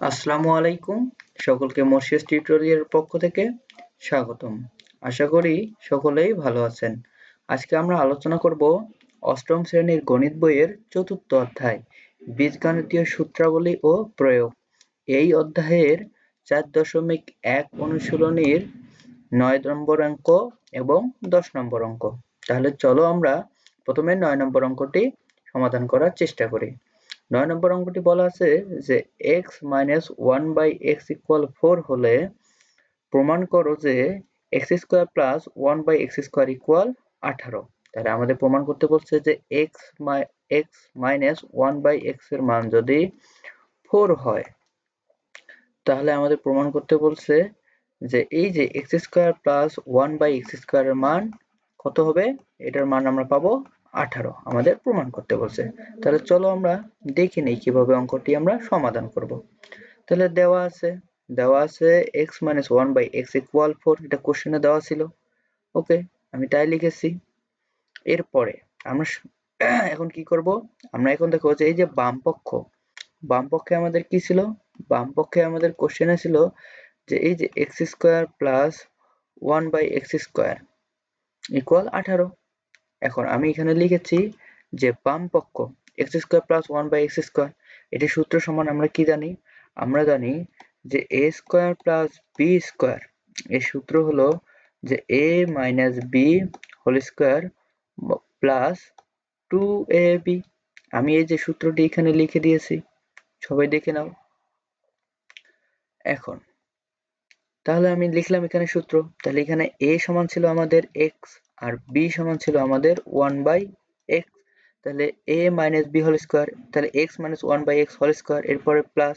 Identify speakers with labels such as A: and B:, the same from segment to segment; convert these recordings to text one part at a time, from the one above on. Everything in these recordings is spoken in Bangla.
A: আসসালামু আলাইকুম। সকলকে মর্সিয়াস টিউটোরিয়ালের পক্ষ থেকে স্বাগতম। আশা করি সকলেই ভালো আছেন। আজকে আমরা আলোচনা করব অষ্টম শ্রেণির গণিত বইয়ের চতুর্থ অধ্যায়, বীজগণিতীয় সূত্রাবলী ও প্রয়োগ। এই অধ্যায়ের চার দশমিক এক অনুশীলনীর নয় নম্বর অঙ্ক এবং দশ নম্বর অঙ্ক। তাহলে চলো আমরা প্রথমে নয় নম্বর অঙ্কটি সমাধান করার চেষ্টা করি। নয় নম্বর অঙ্কটি বলা আছে যে X minus one by X equal four হলে প্রমাণ করো যে X square plus one by X square equal আঠারো। তাহলে আমাদের প্রমাণ করতে বলছে যে X my X minus one by এক্সের মান যদি ফোর হয়, তাহলে আমাদের প্রমাণ করতে বলছে যে এই যে X square plus one by X স্কোয়ারের মান কত হবে? এটার মান আমরা পাবো আঠারো আমাদের প্রমাণ করতে বলছে। তাহলে চলো আমরা দেখে নেই কীভাবে অঙ্কটি আমরা সমাধান করব। তাহলে দেওয়া আছে দেওয়া আছে X minus one by X equal four এটা কোশ্চেনে দেওয়া ছিল। ওকে আমি তাই লিখেছি। এরপরে আমরা এখন কি করব? আমরা এখন দেখো যে এই যে বাম পক্ষ, বাম পক্ষে আমাদের কি ছিল? বাম পক্ষে আমাদের কোশ্চেনে ছিল যে এই যে X square plus one by X square equal আঠারো। এখন আমি এখানে লিখেছি যে বাম পক্ষ X square plus one by X square এটি সূত্র সমান আমরা কি জানি? আমরা জানি যে A square plus B square এর সূত্র হলো যে A minus B whole square plus two A B আমি এই যে সূত্রটি এখানে লিখে দিয়েছি, সবাই দেখে নাও। এখন, তাহলে আমি লিখলাম এখানে সূত্র, তাহলে এখানে এ সমান ছিল আমাদের এক্স আর বি সমান ছিল আমাদের ওয়ান বাই এক্স তাহলে A minus B whole square তাহলে X minus one by X whole square এরপরে প্লাস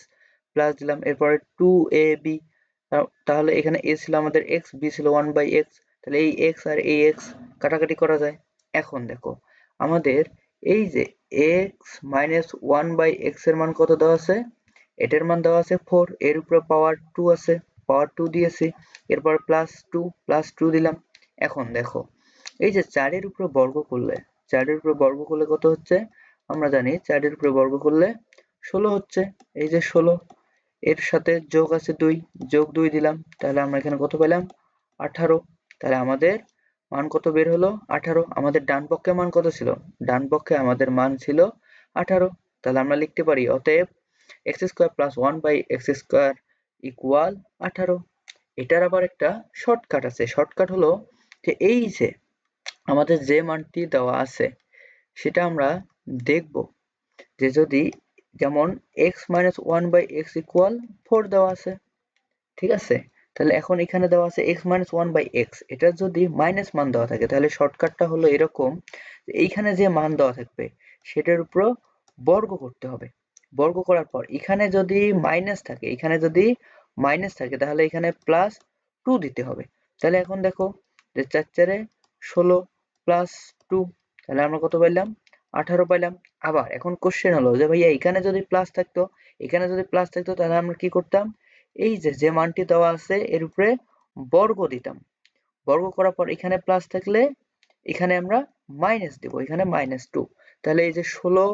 A: প্লাস দিলাম, এরপরে টু এ বি তাহলে এখানে এ ছিল আমাদের এক্স বি ছিল ওয়ান বাই এক্স তাহলে এই এক্স আর এই এক্স কাটাকাটি করা যায়। এখন দেখো, আমাদের এই যে এক্স মাইনাস ওয়ান বাই এক্সের মান কত দেওয়া আছে? এটার মান দেওয়া আছে ফোর এর উপরে পাওয়ার টু আছে পাওয়ার টু দিয়েছি, এরপর প্লাস টু প্লাস টু দিলাম। এখন দেখো এই যে চারের উপরে বর্গ করলে, চারের উপরে বর্গ করলে কত হচ্ছে? আমরা জানি চারের উপরে বর্গ করলে ষোলো হচ্ছে। এই যে ষোলো, এর সাথে যোগ আছে দুই, যোগ দুই দিলাম, তাহলে আমরা এখানে কত পেলাম? আঠারো। তাহলে আমাদের মান কত বের হলো? আঠারো। আমাদের ডান পক্ষে মান কত ছিল? ডান পক্ষে আমাদের মান ছিল আঠারো। তাহলে আমরা লিখতে পারি, অতএব X square plus one by X square equal আঠারো। এটার আবার একটা শর্টকাট আছে। শর্টকাট হলো যে এই যে আমাদের যে মানটি দেওয়া আছে, সেটা আমরা দেখব যে যদি যেমন X minus one by X equal four দেওয়া আছে, ঠিক আছে? তাহলে এখন এখানে দেওয়া আছে X minus one by X এটা যদি মাইনাস মান দেওয়া থাকে, তাহলে শর্টকাটটা হলো এরকম এইখানে যে মান দেওয়া থাকবে, সেটার উপর বর্গ করতে হবে। বর্গ করার পর এখানে যদি মাইনাস থাকে, এখানে যদি মাইনাস থাকে, তাহলে এখানে প্লাস টু দিতে হবে। তাহলে এখন দেখো যে চার চারে ষোলো প্লাস টু তাহলে আমরা কত পাইলাম? আঠারো পাইলাম। আবার এখন কোশ্চেন হলো যে ভাইয়া, এখানে যদি প্লাস থাকতো, এখানে যদি প্লাস থাকতো, তাহলে আমরা কি করতাম? এই যে যে মানটি দেওয়া আছে, এর উপরে বর্গ দিতাম। বর্গ করার পর এখানে প্লাস থাকলে, এখানে আমরা মাইনাস দেব, এখানে মাইনাস টু তাহলে এই যে ষোলো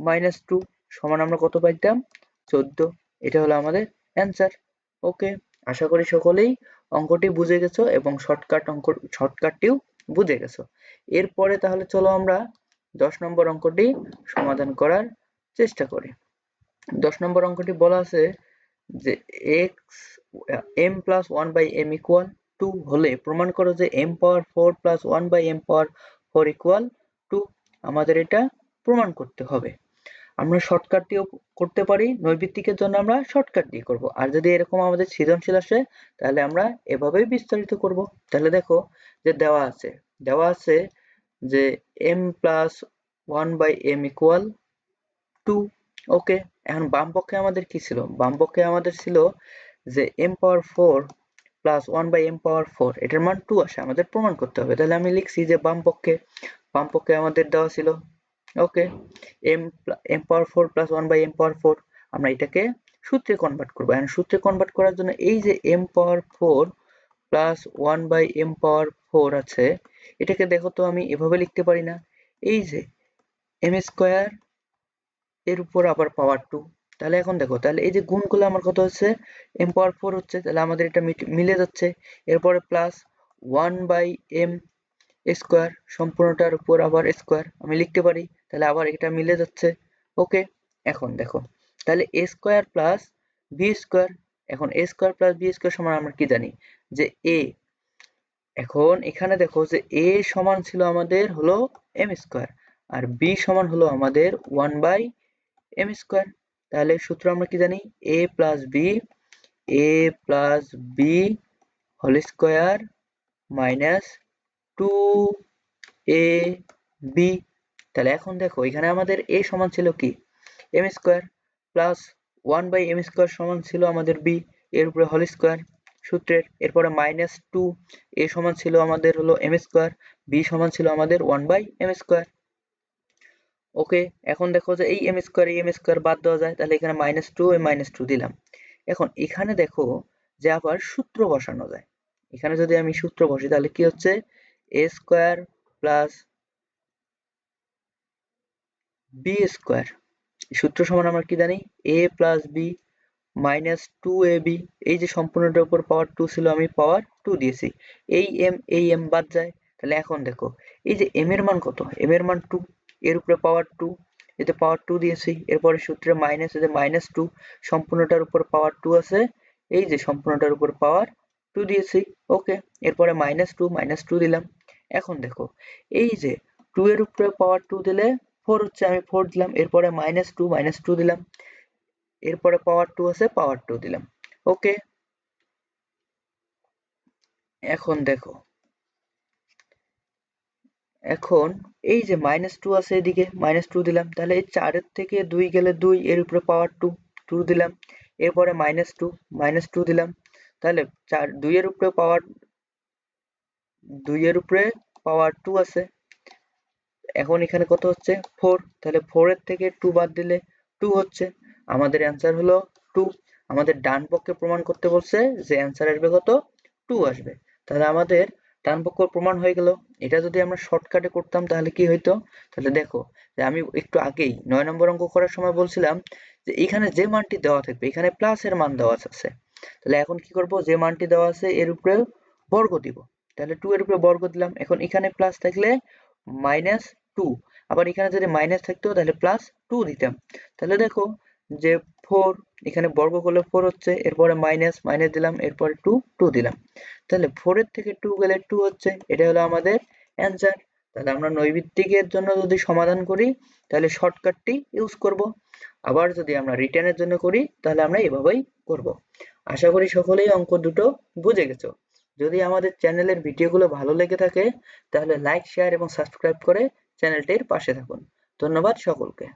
A: মাইনাস টু সমান আমরা কত পাইতাম? চোদ্দ। এটা হলো আমাদের অ্যান্সার ওকে আশা করি সকলেই অঙ্কটি বুঝে গেছো এবং শর্টকাট অঙ্ক শর্টকাটটিও বুঝে গেছো। এরপরে তাহলে চলো আমরা দশ নম্বর অঙ্কটি সমাধান করার চেষ্টা করি। দশ নম্বর অঙ্কটি বলা আছে যে X M plus one by M equal two হলে প্রমাণ করো যে M power four plus one by M power four equal two আমাদের এটা প্রমাণ করতে হবে। আমরা শর্টকাট দিয়েও করতে পারি, নৈবিত্তিকের জন্য আমরা শর্টকাট দিয়ে করব। আর যদি এরকম আমাদের সৃজনশীল আসে, তাহলে আমরা এভাবেই বিস্তারিত করব। তাহলে দেখো যে দেওয়া আছে। দেওয়া আছে যে M plus one by M equal two okay এখন বাম পক্ষে আমাদের কি ছিল? বাম পক্ষে আমাদের ছিল যে M power four plus one by M power four এটার মান টু আসে, আমাদের প্রমাণ করতে হবে। তাহলে আমি লিখছি যে বাম পক্ষে বাম পক্ষে আমাদের দেওয়া ছিল okay M M power four plus one by M power four আমরা এটাকে সূত্রে কনভার্ট করব। এখন সূত্রে কনভার্ট করার জন্য এই যে M power four plus one by M power four আছে, এটাকে দেখো তো আমি এভাবে লিখতে পারি না। এই যে এম স্কোয়ার এর উপর আবার পাওয়ার টু তাহলে এখন দেখো, তাহলে এই যে গুণ করলে আমার কত হচ্ছে? এম পাওয়ার ফোর হচ্ছে, তাহলে আমাদের এটা মিলে যাচ্ছে। এরপরে plus one by M square সম্পূর্ণটার উপর আবার স্কোয়ার আমি লিখতে পারি। তাহলে আবার এটা মিলে যাচ্ছে। ওকে এখন দেখো, তাহলে A square plus B square এখন A square plus B square সমান আমরা কি জানি? যে এ এখন এখানে দেখো যে এ সমান ছিল আমাদের হলো এম স্কোয়ার আর বি সমান হলো আমাদের ওয়ান বাই এম স্কোয়ার তাহলে সূত্র আমরা কি জানি? A plus B A plus B whole square minus two A B তাহলে এখন দেখো, এখানে আমাদের এ সমান ছিল কি? M square plus one by M square সমান ছিল আমাদের বি এর উপরে হোল স্কোয়ার সূত্রের। এরপরে মাইনাস টু এ সমান ছিল আমাদের হলো এম স্কোয়ার বি সমান ছিল আমাদের one by M square okay এখন দেখো যে এই এম স্কোয়ার এই এম স্কোয়ার বাদ দেওয়া যায়, তাহলে এখানে minus two A minus two দিলাম। এখন এখানে দেখো যে আবার সূত্র বসানো যায়। এখানে যদি আমি সূত্র বসি, তাহলে কি হচ্ছে? A square plus B square সূত্র সমান আমরা কি জানি? A plus B minus two A B এই যে সম্পূর্ণটার উপর পাওয়ার টু ছিল, আমি পাওয়ার টু দিয়েছি। এই এম এই এম বাদ যায়, তাহলে এখন দেখো, এই যে এম এর মান কত? এম এর মান টু এর উপরে পাওয়ার টু এতে পাওয়ার টু দিয়েছি, এরপরে সূত্রে মাইনাস এতে মাইনাস টু সম্পূর্ণটার উপর পাওয়ার টু আছে, এই যে সম্পূর্ণটার উপর পাওয়ার টু দিয়েছি ওকে এরপরে মাইনাস টু মাইনাস টু দিলাম। এখন দেখো, এই যে টু এর উপরে পাওয়ার টু দিলে ফোর হচ্ছে, আমি ফোর দিলাম, এরপরে মাইনাস টু মাইনাস টু দিলাম। এরপরে পাওয়ার টু আছে পাওয়ার টু দিলাম। ওকে এখন দেখো। এখন এই যে মাইনাস টু আছে এদিকে মাইনাস টু দিলাম। তাহলে এই চারের থেকে দুই গেলে দুই, এর উপরে পাওয়ার টু টু দিলাম। এরপরে মাইনাস টু মাইনাস টু দিলাম। তাহলে চার, দুইয়ের উপরে পাওয়ার দুইয়ের উপরে পাওয়ার টু আছে। এখন এখানে কত হচ্ছে? ফোর তাহলে ফোরের থেকে টু বাদ দিলে টু হচ্ছে। আমাদের অ্যান্সার হলো টু আমাদের ডান পক্ষে প্রমাণ করতে বলছে যে অ্যান্সার আসবে কত? টু আসবে। তাহলে আমাদের ডান পক্ষ প্রমাণ হয়ে গেল। এটা যদি আমরা শর্টকাটে করতাম তাহলে কি হইতো? তাহলে দেখো যে আমি একটু আগেই নয় নম্বর অঙ্ক করার সময় বলছিলাম যে এখানে যে মানটি দেওয়া থাকবে, এখানে প্লাসের মান দেওয়া আছে। তাহলে এখন কি করব? যে মানটি দেওয়া আছে এর উপরে বর্গ দিব। তাহলে টু এর উপরে বর্গ দিলাম। এখন এখানে প্লাস থাকলে মাইনাস টু আবার এখানে যদি মাইনাস থাকতো তাহলে প্লাস টু দিতাম। তাহলে দেখো যে ফোর এখানে বর্গ করলে ফোর হচ্ছে, এরপরে মাইনাস মাইনাস দিলাম, এরপরে টু টু দিলাম। তাহলে ফোরের থেকে টু গেলে টু হচ্ছে এটা হলো আমাদের অ্যান্সার তাহলে আমরা নৈবিত্তিকের জন্য যদি সমাধান করি, তাহলে শর্টকাটটি ইউজ করব। আবার যদি আমরা রিটার্নের জন্য করি, তাহলে আমরা এভাবেই করব। আশা করি সকলেই অঙ্ক দুটো বুঝে গেছো। যদি আমাদের চ্যানেলের ভিডিওগুলো ভালো লেগে থাকে, তাহলে লাইক শেয়ার এবং সাবস্ক্রাইব করে চ্যানেলটির পাশে থাকুন। ধন্যবাদ সকলকে।